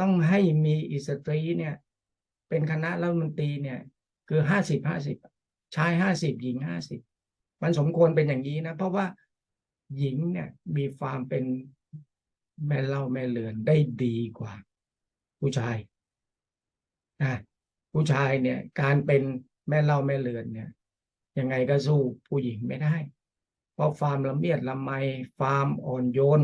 ต้องให้มีอิสตรีเนี่ย เป็นคณะรัฐมนตรีเนี่ย คือห้าสิบห้าสิบชายห้าสิบหญิงห้าสิบมันสมควรเป็นอย่างนี้นะ เพราะว่าหญิงเนี่ยมีความเป็นแม่เล่าแม่เรือนได้ดีกว่า ผู้ชายนะผู้ชายเนี่ย การเป็นแม่เล่าแม่เรือนเนี่ยยังไงก็สู้ผู้หญิงไม่ได้ เพราะความละเมียดละไมความอ่อนโยน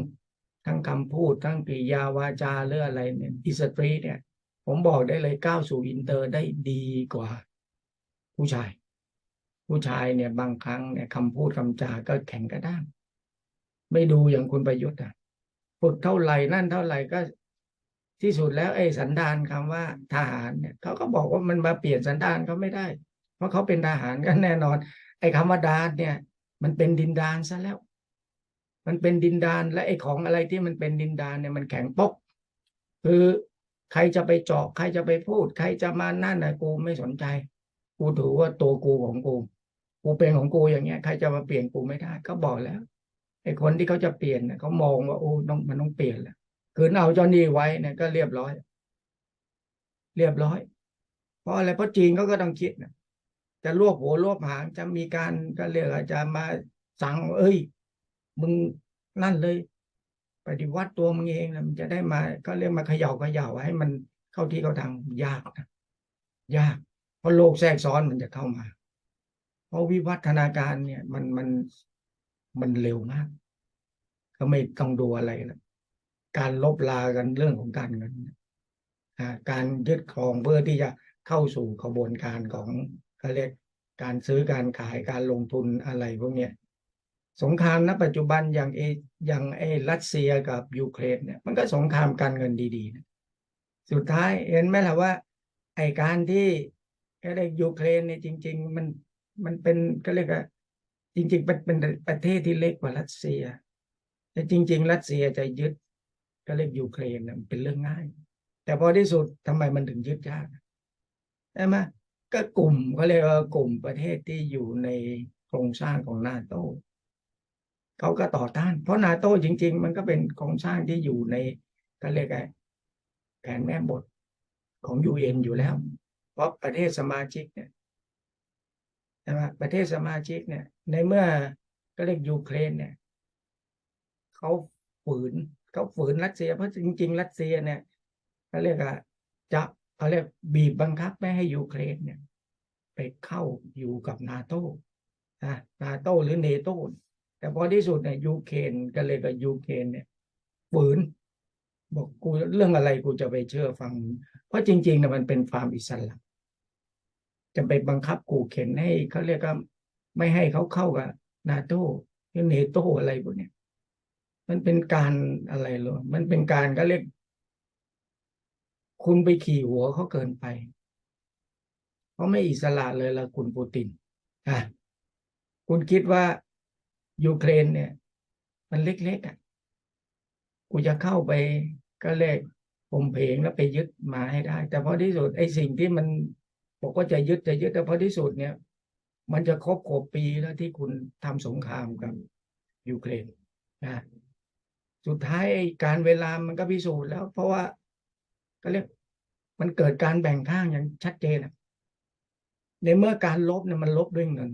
ทั้งคำพูดทั้งกริยาวาจาหรืออะไรเนี่ยอิสตรีเนี่ย ผมบอกได้เลยก้าวสู่อินเตอร์ได้ดีกว่า ผู้ชาย ผู้ชายเนี่ยบางครั้งเนี่ยคำพูดคำจาก็แข็งกระด้าง ไม่ดูอย่างคุณประยุทธ์อะฝึกเท่าไหร่นั่นเท่าไหร่ก็ที่สุดแล้วไอ้สันดานคำว่าทหารเนี่ยเขาก็บอกว่ามันมาเปลี่ยนสันดานเขาไม่ได้ เพราะเขาเป็นทหารกันแน่นอน ไอ้คำว่าดานเนี่ย มันเป็นดินดานซะแล้ว มันเป็นดินดานและไอ้ของอะไรที่มันเป็นดินดานเนี่ยมันแข็งปกคือใครจะไปเจาะใครจะไปพูด ใครจะมานั่นนะกูไม่สนใจ กูถือว่าตัวกูของกู กูเป็นของกูอย่างเงี้ย ใครจะมาเปลี่ยนกูไม่ได้ก็บอกแล้วไอ้คนที่เขาจะเปลี่ยนเขามองว่าโอ้ต้องมันต้องเปลี่ยนแหละคือเอาเจ้าหนี้ไว้เนี่ยก็เรียบร้อย เรียบร้อย เพราะอะไรเพราะจีนเขาก็ต้องคิดนะจะรวบหัวรวบหางจะมีการก็เรียกอาจะมาสั่งเอ้ย มึงนั่นเลย ปฏิวัติตัวมึงเองนะมันจะได้มาก็เรียกมาเขย่าเขย่าให้มันเข้าที่เข้าทางยากนะยาก เพราะโลกแทรกซ้อนมันจะเข้ามา เพราะวิวัฒนาการเนี่ย มันมันมันเร็วมาก ก็ไม่ต้องดูอะไรแล้วการลบลากันเรื่องของการเงินการยึดครองเพื่อที่จะเข้าสู่กระบวนการของเขาเรียกการซื้อการขายการลงทุนอะไรพวกเนี้ย สงครามณปัจจุบันอย่างเออย่างไอรัสเซียกับยูเครนเนี่ยมันก็สงครามการเงินดีๆนะสุดท้ายเห็นไหมล่ะว่า ไอการที่อะไรยูเครนเนี่ยจริง ๆ มันมันเป็นก็เรียกว่าจริงๆเป็นเป็นประเทศที่เล็กกว่ารัสเซีย แต่จริง ๆ รัสเซียจะยึดก็เรียกยูเครนนะเป็นเรื่องง่าย แต่พอที่สุดทำไมมันถึงยึดยากใช่ไหมก็กลุ่มเขาเรียกว่ากลุ่มประเทศที่อยู่ในโครงสร้างของนาโต เขาก็ต่อต้าน เพราะนาโต้จริง ๆ มันก็เป็นโครงสร้างที่อยู่ในก็เรียกไงแผนแม่บทของยูเอ็นอยู่แล้ว เพราะประเทศสมาชิกเนี่ยใช่ไหมประเทศสมาชิกเนี่ย ในเมื่อก็เรียกยูเครนเนี่ยเขาฝืนเขาฝืนรัสเซียเพราะจริง ๆ รัสเซียเนี่ยเขาเรียกว่าจะเขาเรียกบีบบังคับไม่ให้ยูเครนเนี่ย ไปเข้าอยู่กับนาโตนะนาโต้หรือเนโต้ แต่พอที่สุดเนี่ยยูเครนก็เลยกับยูเครนเนี่ยฝืน บอกกูเรื่องอะไรกูจะไปเชื่อฟัง เพราะจริงๆเนี่ยมันเป็นความอิสระจะไปบังคับกูเข็นให้เขาเรียกว่าไม่ให้เขาเข้ากับนาโตหรือเนโต้อะไรพวกเนี้ยมันเป็นการอะไรหรอมันเป็นการก็เรียก คุณไปขี่หัวเขาเกินไปเขาไม่อิสระเลยละคุณปูตินอะคุณคิดว่า ยูเครนเนี่ย มันเล็กๆอะกูจะเข้าไปก็เลกผมเพงแล้วไปยึดมาให้ได้ แต่พอที่สุดไอ้สิ่งที่มันบอกว่าจะยึดจะยึดแต่พอที่สุดเนี่ย มันจะครบขบปีแล้วที่คุณทำสงครามกับยูเครนนะสุดท้ายการเวลามันก็พิสูจน์แล้ว เพราะว่าก็เรียกมันเกิดการแบ่งข้างอย่างชัดเจนในเมื่อการลบเนี่ยมันลบด้วยเงิน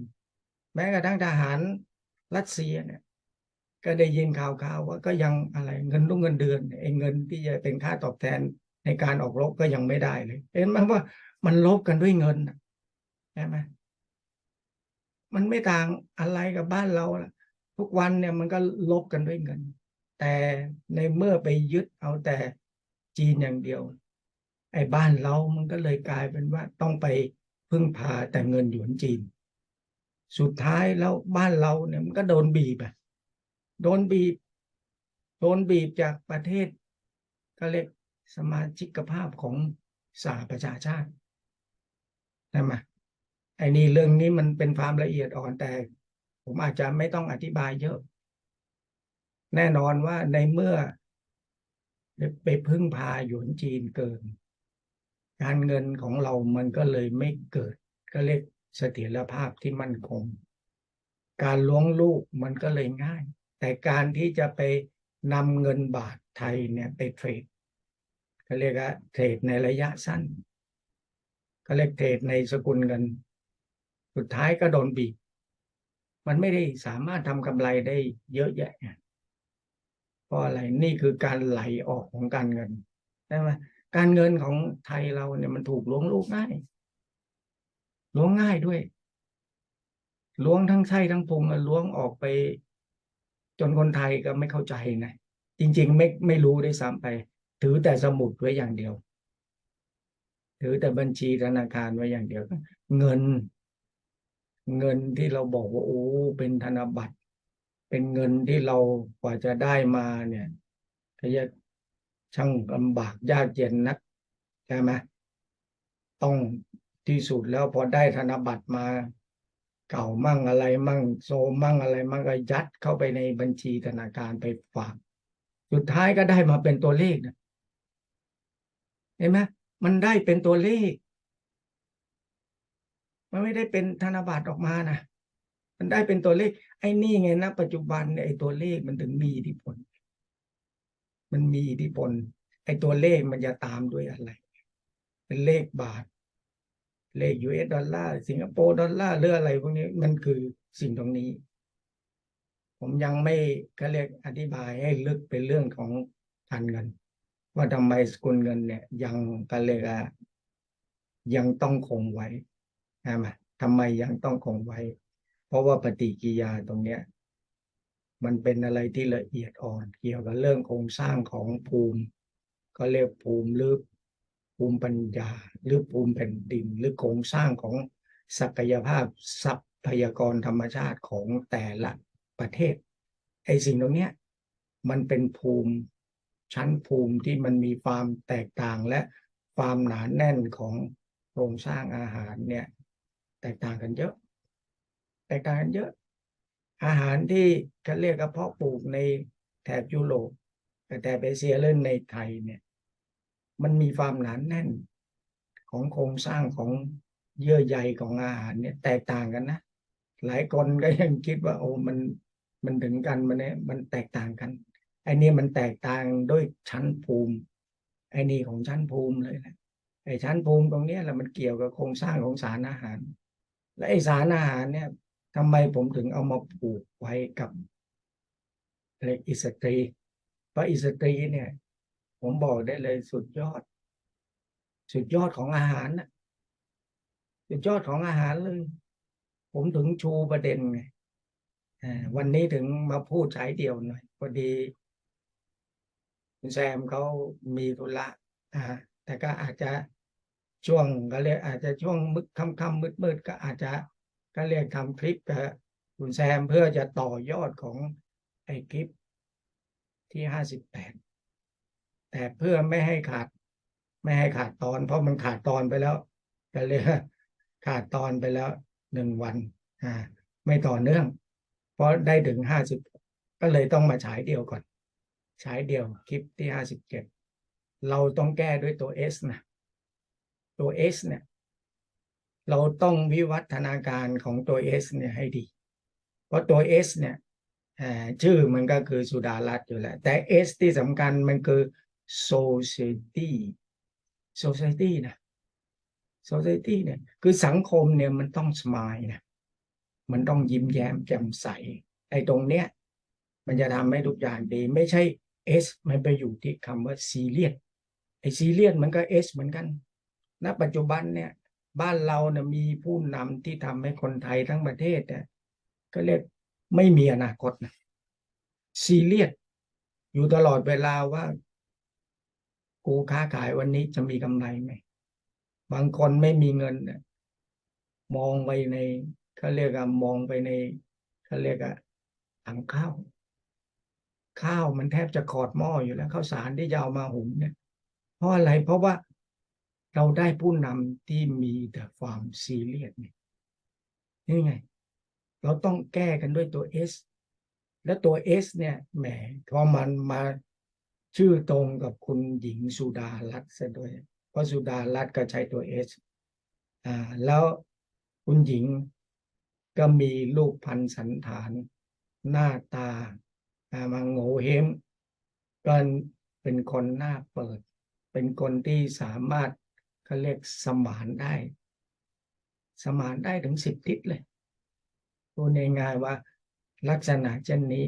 แม้กระทั่งทหาร รัสเซียเนี่ย ก็ได้ยินข่าวๆว่าก็ยังอะไรเงินลูกเงินเดือนไอ้เงินที่จะเป็นค่าตอบแทนในการออกรบก็ยังไม่ได้เลย เห็นไหมว่ามันลบกันด้วยเงินใช่ไหมมันไม่ต่างอะไรกับบ้านเราล่ะ ทุกวันเนี่ยมันก็ลบกันด้วยเงิน แต่ในเมื่อไปยึดเอาแต่จีนอย่างเดียว ไอ้บ้านเรามันก็เลยกลายเป็นว่าต้องไปพึ่งพาแต่เงินหยวนจีน สุดท้ายแล้วบ้านเราเนี่ยมันก็โดนบีบอะโดนบีบ โดนบีบจากประเทศก็เรียกสมาชิกภาพของสหประชาชาติใช่ไหมไอ้นี่เรื่องนี้มันเป็นความละเอียดอ่อนแต่ ผมอาจจะไม่ต้องอธิบายเยอะ แน่นอนว่าในเมื่อไปพึ่งพาหยวนจีนเกิน การเงินของเรามันก็เลยไม่เกิด ก็เรียก เสถียรภาพที่มั่นคง การล้วงลูกมันก็เลยง่าย แต่การที่จะไปนำเงินบาทไทยเนี่ยไปเทรดเขาเรียกว่าเทรดในระยะสั้นเขาเรียกเทรดในสกุลเงิน สุดท้ายก็โดนบีบมันไม่ได้สามารถทำกำไรได้เยอะแยะเพราะอะไรนี่คือการไหลออกของการเงินใช่ไหมการเงินของไทยเราเนี่ยมันถูกล้วงลูกง่าย ล้วงง่ายด้วย ล้วงทั้งไส้ทั้งพุงล้วงออกไป จนคนไทยก็ไม่เข้าใจนะจริง ๆ ไม่ไม่รู้ด้วยซ้ำไป ถือแต่สมุดไว้อย่างเดียว ถือแต่บัญชีธนาคารไว้อย่างเดียว เงิน เงินที่เราบอกว่าโอ้เป็นธนบัตร เป็นเงินที่เรากว่าจะได้มาเนี่ยก็จะช่างลำบากยากเย็นนักใช่ไหมต้อง ที่สุดแล้วพอได้ธนบัตรมา เก่ามั่งอะไรมั่งโซมั่งอะไรมั่งก็ยัดเข้าไปในบัญชีธนาคารไปฝาก สุดท้ายก็ได้มาเป็นตัวเลขนะเห็นไหมมันได้เป็นตัวเลข มันไม่ได้เป็นธนบัตรออกมานะมันได้เป็นตัวเลข ไอ้นี่ไงนะปัจจุบันเนี่ยไอ้ตัวเลขมันถึงมีอิทธิพล มันมีอิทธิพล ไอ้ตัวเลขมันจะตามด้วยอะไร เป็นเลขบาท เลข US ดอลลาร์สิงคโปร์ดอลลาร์หรืออะไรพวกนี้มันคือสิ่งตรงนี้ ผมยังไม่ก็เรียกอธิบายให้ลึกเป็นเรื่องของการเงิน ว่าทำไมสกุลเงินเนี่ย ยังก็เรียกยังต้องคงไว้ใช่ไหมทำไมยังต้องคงไว้ เพราะว่าปฏิกิริยาตรงเนี้ย มันเป็นอะไรที่ละเอียดอ่อน เกี่ยวกับเรื่องโครงสร้างของภูมิ ก็เรียกภูมิลึก ภูมิปัญญา หรือภูมิแผ่นดิน หรือโครงสร้างของศักยภาพทรัพยากรธรรมชาติของแต่ละประเทศไอ้สิ่งตรงเนี้ยมันเป็นภูมิชั้นภูมิที่มันมีความแตกต่างและความหนาแน่นของโครงสร้างอาหารเนี่ยแตกต่างกันเยอะ แตกต่างกันเยอะ อาหารที่เขาเรียกกระเพาะปลูกในแถบยุโรปแต่แถบเอเชียเล่นในไทยเนี่ย มันมีความหนาแน่นของโครงสร้างของเยื่อใยของอาหารเนี่ยแตกต่างกันนะ หลายคนก็ยังคิดว่า โอ้มันมันถึงกันมันเนี่ยมันแตกต่างกันไอ้นี่มันแตกต่างด้วยชั้นภูมิไอ้นี่ของชั้นภูมิเลยนะไอ้ชั้นภูมิตรงเนี้ยแหละมันเกี่ยวกับโครงสร้างของสารอาหาร และไอ้สารอาหารเนี่ยทำไมผมถึงเอามาผูกไว้กับเรียกอิสตรีเพราะอิสตรีเนี่ย ผมบอกได้เลยสุดยอด สุดยอดของอาหารนะสุดยอดของอาหารเลย ผมถึงชูประเด็นไงวันนี้ถึงมาพูดสายเดียวหน่อยพอดีคุณแซมเขามีธุระอ่าแต่ก็อาจจะช่วงก็เรียกอาจจะช่วงมืดค่ำคำมืดมืดก็อาจจะก็เรียกทำคลิปกับคุณแซมเพื่อจะต่อยอดของไอ้คลิปที่ห้าสิบแปด แต่เพื่อไม่ให้ขาด ไม่ให้ขาดตอน เพราะมันขาดตอนไปแล้วก็เลยขาดตอนไปแล้วหนึ่งวันอ่าไม่ต่อเนื่อง เพราะได้ถึงห้าสิบก็เลยต้องมาฉายเดียวก่อนฉายเดียวคลิปที่ห้าสิบเจ็ดเราต้องแก้ด้วยตัว S นะตัว S เนี่ยเราต้องวิวัฒนาการของตัว S เนี่ยให้ดี เพราะตัว S เนี่ยชื่อมันก็คือสุดารัตอยู่แล้ว แต่ S ที่สำคัญมันคือ society society นะ society เนี่ยคือสังคมเนี่ยมันต้องสมายนะมันต้องยิ้มแย้มแจ่มใสไอ้ตรงเนี้ย มันจะทำให้ทุกอย่างดี ไม่ใช่ S มันไปอยู่ที่คำว่าซีเรียสไอ้ซีเรียสมันก็ S เหมือนกันณปัจจุบันเนี่ยบ้านเราเนี่ยมีผู้นำที่ทำให้คนไทยทั้งประเทศเนี่ยก็เรียกไม่มีอนาคตนะซีเรียสอยู่ตลอดเวลาว่า กูค้าขายวันนี้จะมีกำไรไหม บางคนไม่มีเงินมองไปในเขาเรียกว่ามองไปในเขาเรียกว่าถังข้าว ข้าวมันแทบจะขอดหม้ออยู่แล้วข้าวสารที่จะเอามาหุงเนี่ย เพราะอะไรเพราะว่าเราได้ผู้นำที่มีแต่ความซีเรียสนี่นี่ไง เราต้องแก้กันด้วยตัว S และตัว S เนี่ยแหมพอมันมา ชื่อตรงกับคุณหญิงสุดารัตน์ซะด้วย เพราะสุดารัตน์ก็ใช้ตัว S อ่า แล้วคุณหญิงก็มีรูปพันสันฐาน หน้าตาอามาโงเฮมก็เป็นคนหน้าเปิด เป็นคนที่สามารถเขาเรียกสมานได้ สมานได้ถึงสิบทิศเลยพูดง่ายๆว่าลักษณะเช่นนี้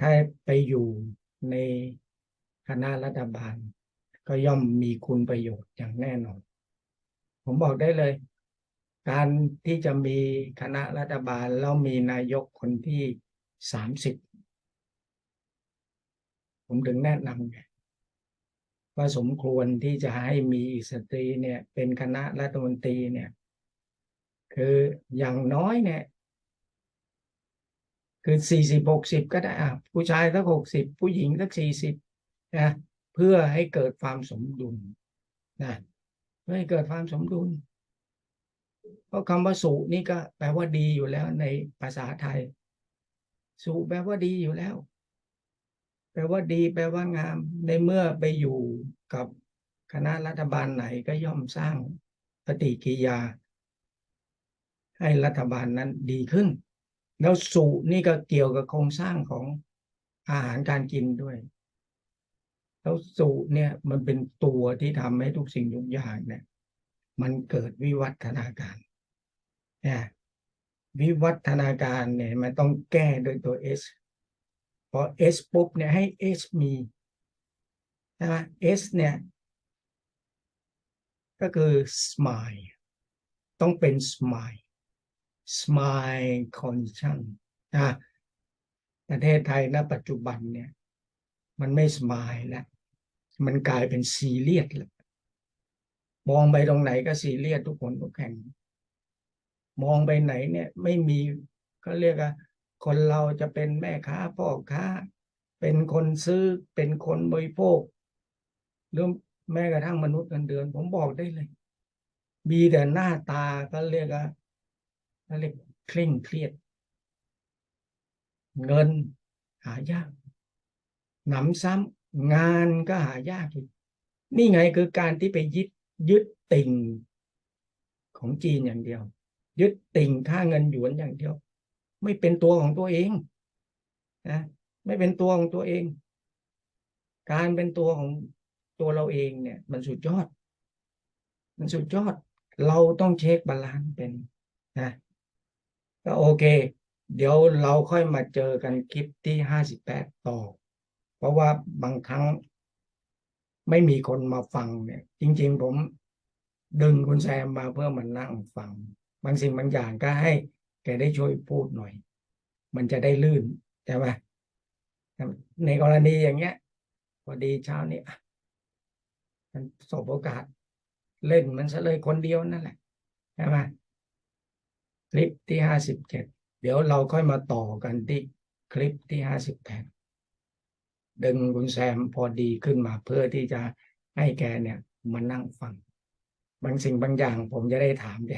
ถ้าไปอยู่ในคณะรัฐบาล ก็ย่อมมีคุณประโยชน์อย่างแน่นอน ผมบอกได้เลย การที่จะมีคณะรัฐบาลแล้วมีนายกคนที่สามสิบผมถึงแนะนำไงว่าสมควรที่จะให้มีสตรีเนี่ย เป็นคณะรัฐมนตรีเนี่ย คืออย่างน้อยเนี่ย คือสี่สิบหกสิบก็ได้อะผู้ชายสักหกสิบผู้หญิงสักสี่สิบนะเพื่อให้เกิดความสมดุลนะเพื่อให้เกิดความสมดุล เพราะคำว่าสุนี่ก็แปลว่าดีอยู่แล้วในภาษาไทย สุแปลว่าดีอยู่แล้ว แปลว่าดี แปลว่างาม ในเมื่อไปอยู่กับคณะรัฐบาลไหนก็ย่อมสร้างปฏิกิริยา ให้รัฐบาลนั้นดีขึ้น แล้วสุนี่ก็เกี่ยวกับโครงสร้างของอาหารการกินด้วย แล้วสุเนี่ยมันเป็นตัวที่ทำให้ทุกสิ่งทุกอย่างเนี่ย มันเกิดวิวัฒนาการเนี่ยวิวัฒนาการเนี่ยมันต้องแก้โดยตัว S พอ S ปุ๊บเนี่ยให้ S มีนะ S เนี่ย ก็คือ smile ต้องเป็น smile smile conscious นะประเทศไทยณปัจจุบันเนี่ย มันไม่ smile แล้ว มันกลายเป็นซีเรียสแล้วมองไปตรงไหนก็ซีเรียสทุกคนทุกแห่ง มองไปไหนเนี่ย ไม่มีก็เรียกว่าคนเราจะเป็นแม่ค้าพ่อค้า เป็นคนซื้อเป็นคนบริโภคหรือแม้กระทั่งมนุษย์เงินเดือน ผมบอกได้เลย มีแต่หน้าตาก็เรียกว่า เรียกเคร่งเครียด เงินหายากหนำซ้ำงานก็หายากอีกนี่ไงคือการที่ไปยึดยึดติ่งของจีนอย่างเดียว ยึดติ่งค่าเงินหยวนอย่างเดียว ไม่เป็นตัวของตัวเองนะไม่เป็นตัวของตัวเอง การเป็นตัวของตัวเราเองเนี่ย มันสุดยอด มันสุดยอด เราต้องเช็คบาลานซ์เป็นนะ ก็โอเค เดี๋ยวเราค่อยมาเจอกันคลิปที่ห้าสิบแปดต่อ เพราะว่าบางครั้งไม่มีคนมาฟังเนี่ย จริง ๆ ผมดึงคุณแซมมาเพื่อมานั่งฟัง บางสิ่งบางอย่างก็ให้แกได้ช่วยพูดหน่อย มันจะได้ลื่นใช่ไหมในกรณีอย่างเงี้ยพอดีเช้านี้มันสบโอกาสเล่นมันซะเลยคนเดียวนั่นแหละใช่ไหม ลิปที่ห้าสิบเจ็ดเดี๋ยวเราค่อยมาต่อกันที่คลิปที่ห้าสิบแปดดึงคุณแซมพอดีขึ้นมาเพื่อที่จะให้แกเนี่ยมานั่งฟัง บางสิ่งบางอย่างผมจะได้ถามแก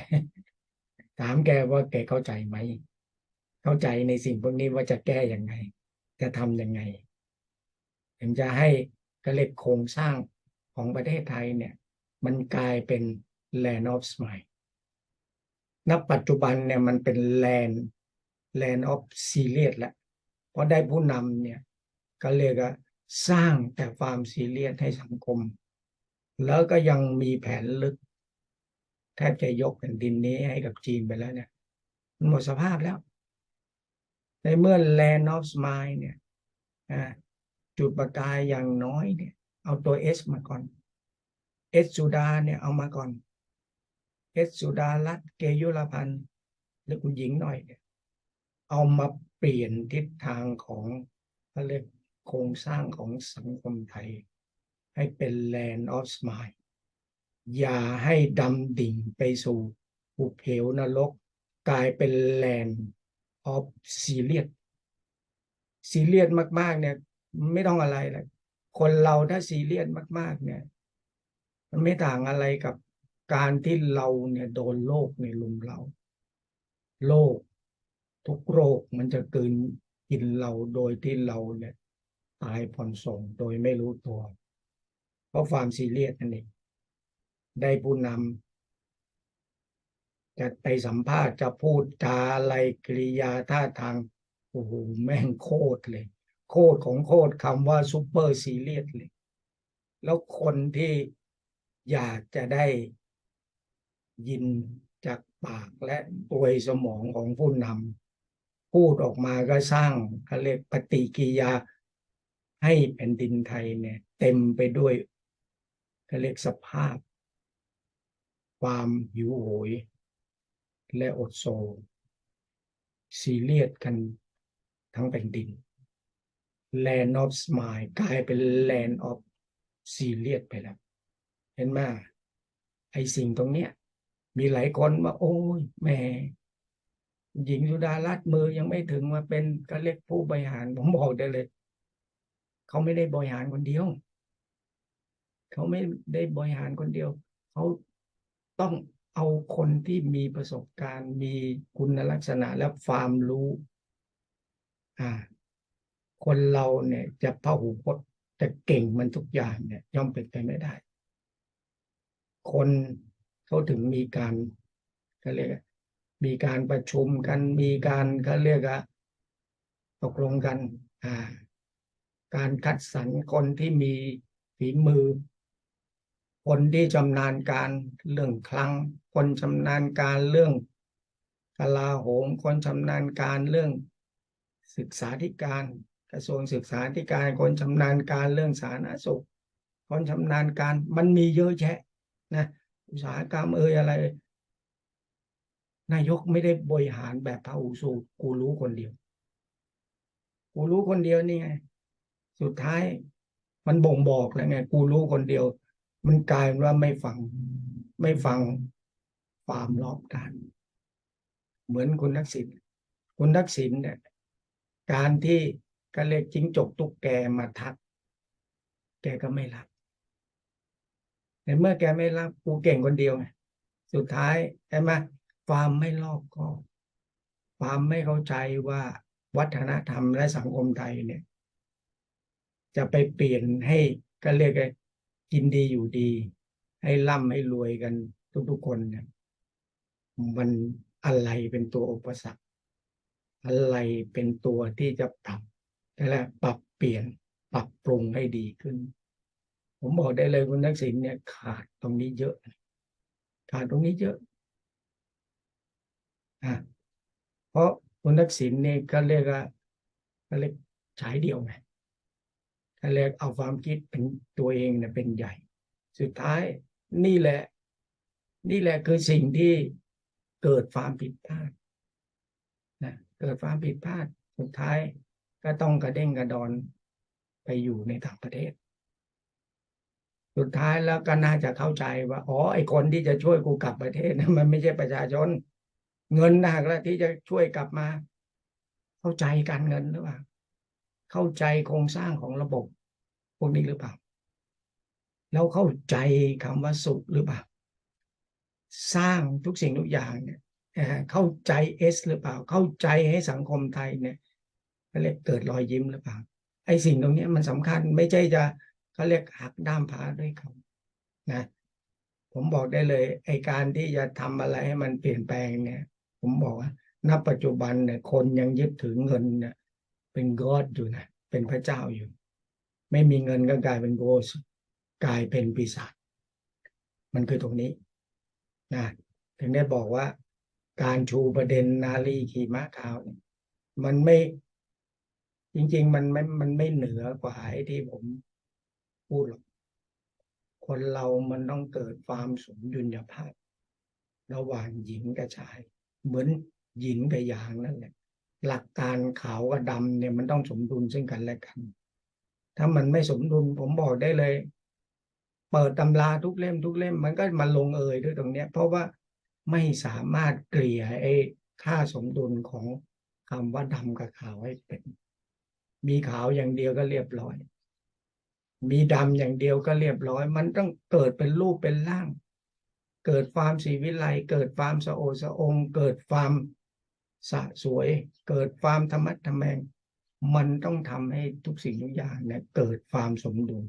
ถามแกว่าแกเข้าใจไหม เข้าใจในสิ่งพวกนี้ว่าจะแก้อย่างไง จะทำยังไงถึงจะให้กระเล็กโครงสร้างของประเทศไทยเนี่ย มันกลายเป็น land of smile ณปัจจุบันเนี่ยมันเป็น land land of serious แล้วเพราะได้ผู้นำเนี่ยก็เรียกสร้างแต่ความซีเรียสให้สังคม แล้วก็ยังมีแผนลึก แทบจะยกแผ่นดินนี้ให้กับจีนไปแล้วเนี่ยมันหมดสภาพแล้ว ในเมื่อ land of smile เนี่ยจุดประกายอย่างน้อยเนี่ย เอาตัว S มาก่อน S สุดาเนี่ยเอามาก่อน S สุดารัตเกยุรพันธ์หรือคุณหญิงหน่อยเนี่ยเอามาเปลี่ยนทิศทางของเขาเรียกโครงสร้างของสังคมไทย ให้เป็น land of smile อย่าให้ดำดิ่งไปสู่หุเหวนรก กลายเป็น land of serious ซีเรียสมาก ๆ เนี่ย ไม่ต้องอะไรเลยคนเราถ้าซีเรียสมาก ๆ เนี่ย มันไม่ต่างอะไรกับ การที่เราเนี่ยโดนโรคในลุมเราโรคทุกโรคมันจะกินกินเราโดยที่เราเนี่ยตายผ่อนส่งโดยไม่รู้ตัว เพราะความซีเรียสนั่นเองได้ผู้นำจะไปสัมภาษณ์จะพูดจาอะไรกริยาท่าทางโอ้โหแม่งโคตรเลย โคตรของโคตรคำว่าซูเปอร์ซีเรียสเลย แล้วคนที่อยากจะได้ ยินจากปากและปวยสมองของผู้นำพูดออกมาก็สร้างเขาเรียกปฏิกิยาให้แผ่นดินไทยเนี่ย เต็มไปด้วยเขาเรียกสภาพ ความหิวโหย และอดโซซีเรียสกันทั้งแผ่นดิน Land of Smile กลายเป็น Land of Serious ไปแล้ว เห็นไหมไอสิ่งตรงเนี้ย มีหลายคนว่า โอ้ยแหม่หญิงสุดารัตน์มือยังไม่ถึงมาเป็นก็เรียกผู้บริหารผมบอกได้เลย เขาไม่ได้บริหารคนเดียว เขาไม่ได้บริหารคนเดียว เขาต้องเอาคนที่มีประสบการณ์ มีคุณลักษณะและความรู้ อ่า คนเราเนี่ย จะพหูพจน์จะเก่งมันทุกอย่างเนี่ย ย่อมเป็นไปไม่ได้ คน เขาถึงมีการเขาเรียกมีการประชุมกันมีการเขาเรียกอะตกลงกัน อ่า การคัดสรรคนที่มีฝีมือ คนที่ชำนาญการเรื่องคลังคนชำนาญการเรื่องกลาโหมคนชำนาญการเรื่องศึกษาธิการ กระทรวงศึกษาธิการ คนชำนาญการเรื่องสาธารณสุข คนชำนาญการมันมีเยอะแยะนะ อุตสาหกรรมเอ่ยอะไร นายกไม่ได้บริหารแบบพระอุสูกูรู้คนเดียว กูรู้คนเดียวนี่ไง สุดท้าย มันบ่งบอกแล้วไง กูรู้คนเดียว มันกลายเป็นว่าไม่ฟัง ไม่ฟังความรอบด้านเหมือนคุณทักษิณคุณทักษิณเนี่ย การที่ก็เรียกจิ้งจกตุ๊กแกมาทัก แกก็ไม่รับ แต่เมื่อแกไม่รับกูเก่งคนเดียวไงสุดท้ายใช่ไหมความไม่รอบคอบความไม่เข้าใจว่าวัฒนธรรมและสังคมไทยเนี่ย จะไปเปลี่ยนให้ก็เรียกไงกินดีอยู่ดี ให้ร่ำให้รวยกันทุกๆคนเนี่ยมันอะไรเป็นตัวอุปสรรคอะไรเป็นตัวที่จะปรับนั่นแหละปรับเปลี่ยนปรับปรุงให้ดีขึ้น ผมบอกได้เลยคุณทักษิณเนี่ยขาดตรงนี้เยอะ ขาดตรงนี้เยอะอะเพราะคุณทักษิณเนี่ยก็เรียกว่าก็เรียกฉายเดียวไงก็เรียกเอาความคิดเป็นตัวเองเนี่ยเป็นใหญ่ สุดท้ายนี่แหละ นี่แหละคือสิ่งที่เกิดความผิดพลาดนะเกิดความผิดพลาดสุดท้ายก็ต้องกระเด้งกระดอนไปอยู่ในต่างประเทศ สุดท้ายแล้วก็น่าจะเข้าใจว่าอ๋อไอคนที่จะช่วยกูกลับประเทศนะมันไม่ใช่ประชาชน เงินนะแล้วที่จะช่วยกลับมา เข้าใจการเงินหรือเปล่า เข้าใจโครงสร้างของระบบพวกนี้หรือเปล่าแล้วเข้าใจคำว่าสุขหรือเปล่า สร้างทุกสิ่งทุกอย่างเนี่ยเข้าใจเอสหรือเปล่า เข้าใจให้สังคมไทยเนี่ยเรียกเกิดรอยยิ้มหรือเปล่าไอ้สิ่งตรงนี้มันสำคัญไม่ใช่จะ เขาเรียกหักด้ามพาด้วยเขานะ ผมบอกได้เลย ไอการที่จะทำอะไรให้มันเปลี่ยนแปลงเนี่ย ผมบอกว่าณปัจจุบันเนี่ย คนยังยึดถือเงินเนี่ยเป็นกอดอยู่นะเป็นพระเจ้าอยู่ ไม่มีเงินก็กลายเป็นโกสกลายเป็นปีศาจมันคือตรงนี้นะถึงได้บอกว่าการชูประเด็นนาลีขี่ม้าขาวเนี่ยมันไม่จริง ๆ มันไม่มันไม่เหนือกว่าไอ้ที่ผม พูดหรอกคนเรามันต้องเกิดความสมดุลภาพ ระหว่างหญิงกับชาย เหมือนหญิงกับหยางนั่นแหละหลักการขาวกับดำเนี่ยมันต้องสมดุลซึ่งกันและกัน ถ้ามันไม่สมดุลผมบอกได้เลย เปิดตำราทุกเล่มทุกเล่มมันก็มาลงเอยด้วยตรงเนี้ย เพราะว่าไม่สามารถเกลี่ยไอ้ค่าสมดุลของคำว่าดำกับขาวให้เป็น มีขาวอย่างเดียวก็เรียบร้อย มีดำอย่างเดียวก็เรียบร้อย มันต้องเกิดเป็นรูปเป็นร่าง เกิดความสีวิไลเกิดความสะโอสะองเกิดความสะสวย เกิดความธรรมะธรรมแมงมันต้องทำให้ทุกสิ่งทุกอย่างเนี่ยเกิดความสมดุล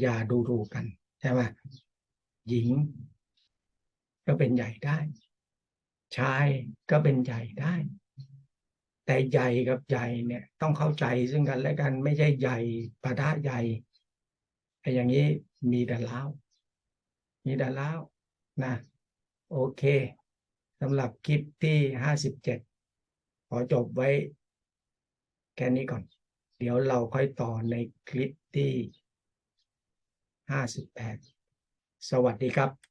อย่าดูถูกกันใช่ไหมหญิง ก็เป็นใหญ่ได้ ชายก็เป็นใหญ่ได้ แต่ใหญ่กับใหญ่เนี่ย ต้องเข้าใจซึ่งกันและกันไม่ใช่ใหญ่ปะทะใหญ่ไอ้อย่างนี้มีแต่เล้าวมีแต่เล้าวนะ โอเคสำหรับคลิปที่ห้าสิบเจ็ดขอจบไว้ แค่นี้ก่อน เดี๋ยวเราค่อยต่อในคลิปที่ห้าสิบแปดสวัสดีครับ